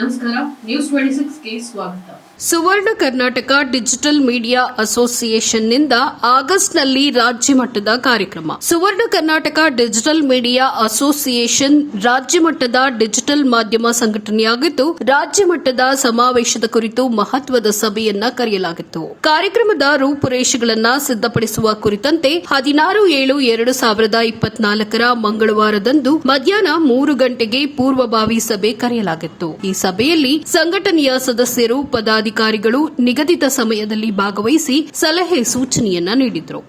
ನಮಸ್ಕಾರ news twenty ಸಿಕ್ಸ್ಗೆ ಸ್ವಾಗತ. ಸುವರ್ಣ ಕರ್ನಾಟಕ ಡಿಜಿಟಲ್ ಮೀಡಿಯಾ ಅಸೋಸಿಯೇಷನ್ನಿಂದ ಆಗಸ್ಟ್ನಲ್ಲಿ ರಾಜ್ಯ ಮಟ್ಟದ ಕಾರ್ಯಕ್ರಮ. Suvarna Karnataka digital media association ರಾಜ್ಯ ಮಟ್ಟದ ಡಿಜಿಟಲ್ ಮಾಧ್ಯಮ ಸಂಘಟನೆಯಾಗಿದ್ದು, ರಾಜ್ಯ ಮಟ್ಟದ ಸಮಾವೇಶದ ಕುರಿತು ಮಹತ್ವದ ಸಭೆಯನ್ನ ಕರೆಯಲಾಗಿತ್ತು. ಕಾರ್ಯಕ್ರಮದ ರೂಪುರೇಷೆಗಳನ್ನು ಸಿದ್ಧಪಡಿಸುವ ಕುರಿತಂತೆ ಹದಿನಾರು ಏಳು ಎರಡು ಸಾವಿರದ ಇಪ್ಪತ್ನಾಲ್ಕರ ಮಂಗಳವಾರದಂದು ಮಧ್ಯಾಹ್ನ ಮೂರು ಗಂಟೆಗೆ ಪೂರ್ವಭಾವಿ ಸಭೆ ಕರೆಯಲಾಗಿತ್ತು. ಈ ಸಭೆಯಲ್ಲಿ ಸಂಘಟನೆಯ ಸದಸ್ಯರು, ಪದಾಧಿಕಾರಿಗಳು ನಿಗದಿತ ಸಮಯದಲ್ಲಿ ಭಾಗವಹಿಸಿ ಸಲಹೆ ಸೂಚನೆಯನ್ನ ನೀಡಿದರು.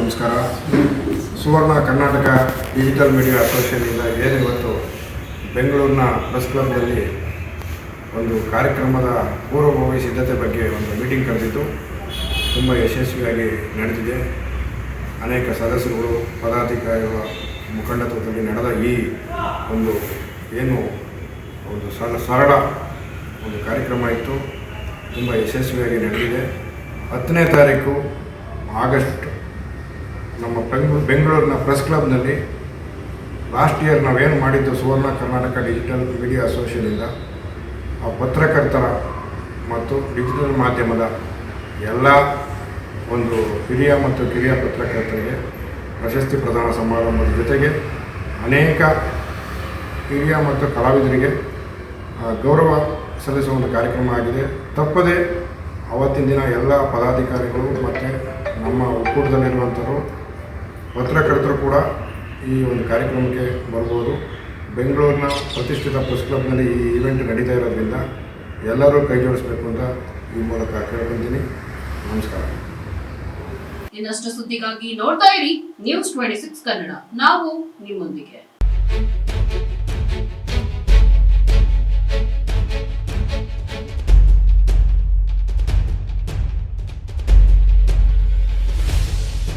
ನಮಸ್ಕಾರ. ಸುವರ್ಣ ಕರ್ನಾಟಕ ಡಿಜಿಟಲ್ ಮೀಡಿಯಾ ಅಸೋಸಿಯೇಷನಿಂದ ಏನು ಇವತ್ತು ಬೆಂಗಳೂರಿನ ಪ್ರೆಸ್ ಕ್ಲಬ್ನಲ್ಲಿ ಒಂದು ಕಾರ್ಯಕ್ರಮದ ಪೂರ್ವಭಾವಿ ಸಿದ್ಧತೆ ಬಗ್ಗೆ ಒಂದು ಮೀಟಿಂಗ್ ಕರೆದಿದ್ದು ತುಂಬ ಯಶಸ್ವಿಯಾಗಿ ನಡೆದಿದೆ. ಅನೇಕ ಸದಸ್ಯರುಗಳು, ಪದಾಧಿಕಾರಿಗಳ ಮುಖಂಡತ್ವದಲ್ಲಿ ನಡೆದ ಈ ಒಂದು ಏನು ಒಂದು ಸರಳ ಸರಳ ಒಂದು ಕಾರ್ಯಕ್ರಮ ಇತ್ತು. ತುಂಬ ಯಶಸ್ವಿಯಾಗಿ ನಡೆದಿದೆ. ಹತ್ತನೇ ತಾರೀಕು ಆಗಸ್ಟ್ ನಮ್ಮ ಬೆಂಗಳೂರು, ಬೆಂಗಳೂರಿನ ಪ್ರೆಸ್ ಕ್ಲಬ್ನಲ್ಲಿ ಲಾಸ್ಟ್ ಇಯರ್ ನಾವೇನು ಮಾಡಿದ್ದು ಸುವರ್ಣ ಕರ್ನಾಟಕ ಡಿಜಿಟಲ್ ಮೀಡಿಯಾ ಅಸೋಸಿಯೇಷನಿಂದ ಆ ಪತ್ರಕರ್ತರ ಮತ್ತು ಡಿಜಿಟಲ್ ಮಾಧ್ಯಮದ ಎಲ್ಲ ಒಂದು ಹಿರಿಯ ಮತ್ತು ಕಿರಿಯ ಪತ್ರಕರ್ತರಿಗೆ ಪ್ರಶಸ್ತಿ ಪ್ರದಾನ ಸಮಾರಂಭದ ಜೊತೆಗೆ ಅನೇಕ ಹಿರಿಯ ಮತ್ತು ಕಲಾವಿದರಿಗೆ ಗೌರವ ಸಲ್ಲಿಸುವ ಒಂದು ಕಾರ್ಯಕ್ರಮ ಆಗಿದೆ. ತಪ್ಪದೆ ಅವತ್ತಿನ ದಿನ ಎಲ್ಲ ಪದಾಧಿಕಾರಿಗಳು ಮತ್ತು ನಮ್ಮ ಒಕ್ಕೂಟದಲ್ಲಿರುವಂಥವರು ಪತ್ರಕರ್ತರು ಕೂಡ ಈ ಒಂದು ಕಾರ್ಯಕ್ರಮಕ್ಕೆ ಬರ್ಬೋದು. ಬೆಂಗಳೂರಿನ ಪ್ರತಿಷ್ಠಿತ ಪ್ರೆಸ್ ಕ್ಲಬ್ನಲ್ಲಿ ಈ ಇವೆಂಟ್ ನಡೀತಾ ಇರೋದ್ರಿಂದ ಎಲ್ಲರೂ ಕೈ ಜೋಡಿಸ್ಬೇಕು ಅಂತ ಈ ಮೂಲಕ ಕೇಳ್ಕೊತೀನಿ. ನಮಸ್ಕಾರ. ಇನ್ನಷ್ಟು ಸುದ್ದಿಗಾಗಿ ನೋಡ್ತಾ ಇರಿ ನ್ಯೂಸ್ ಟ್ವೆಂಟಿ ಸಿಕ್ಸ್ ಕನ್ನಡ ನಾವು ನಿಮ್ಮೊಂದಿಗೆ.